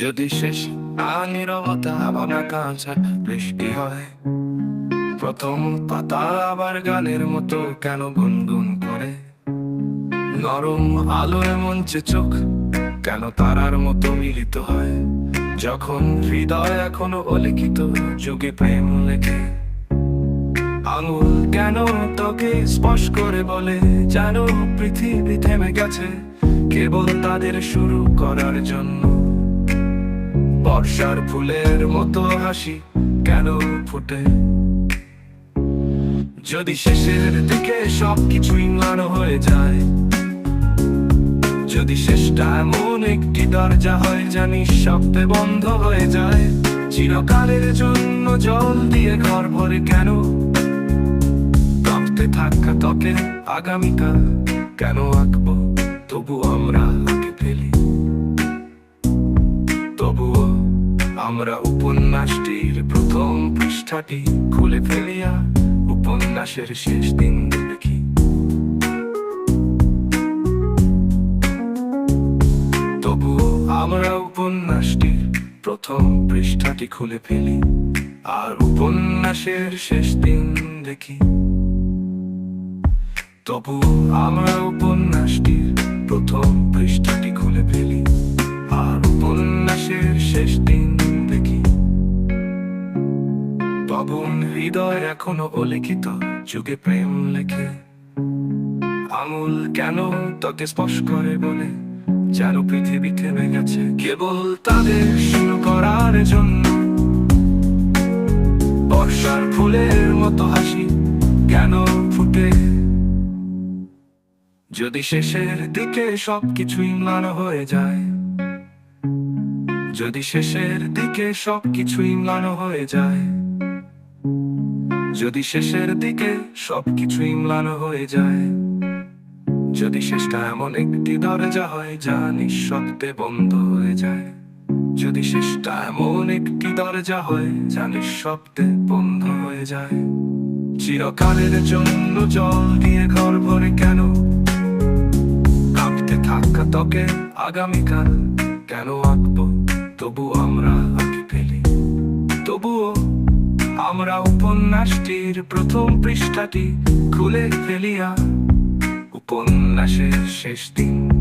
যদি শেষ আনিরবতা ভাবনা কাঁচা বৃষ্টি হয়, প্রথম পাতা আবার গানের মতো কেন গুনগুন করে? নরম আলোয় মঞ্চে চোখ কেন তারার মতো মিলিত হয়? যখন হৃদয় এখনও অলিখিত, যুগে প্রেম লেখে। আঙুল কেন তোকে স্পর্শ করে বলে, জানো পৃথিবী থেমে গেছে? কেবল তাদের শুরু করার জন্য। বর্ষার ফুলের মতো হাসি কেন ফুটে? যদি শেষের দিকে সবকিছুই ম্লান হয়ে যায়, যদি শেষটা এমন একটি দরজা হয় জানি শব্দে বন্ধ হয়ে যায়, চিরকালের জন্য জল দিয়ে ঘর ভরে কেন? কাঁপতে থাকা ত্বকে আগামীকাল কেন আঁকবো? তবু আমরা আমরা উপন্যাসটির প্রথম পৃষ্ঠাটি খুলে ফেলিয়া উপন্যাসের শেষ দিন দেখি। তবুও আমরা উপন্যাসটির প্রথম পৃষ্ঠাটি খুলে ফেলি আর উপন্যাসের শেষ দিন দেখি। তবু আমরা পবন হৃদয় এখনও অলিখিত যুগে প্রেম লেখে। আঙুল কেন তোকে স্পর্শ করে বলে? যেন পৃথিবী থেমে গেছে কেবল তাদের শুরু করার জন্য। বর্ষার ফুলের মতো হাসি কেন ফুটে? যদি শেষের দিকে সবকিছুই ম্লান হয়ে যায়, যদি শেষের দিকে সবকিছুই ম্লান হয়ে যায় যদি শেষের দিকে সবকিছুই ম্লান হয়ে যায়, যদি শেষটা এমন একটি দরজা হয় যা নিঃশব্দে বন্ধ হয়ে যায়, যদি শেষটা এমন একটি দরজা হয় যা নিঃশব্দে বন্ধ হয়ে যায়, চিরকালের জন্য জল দিয়ে ঘর ভরে কেন? কাঁপতে থাকা ত্বকে আগামীকাল কেন আঁকবো? তবু আমরা উপন্যাসটির প্রথম পৃষ্ঠাটি খুলে ফেলিয়া উপন্যাসের শেষ দিন।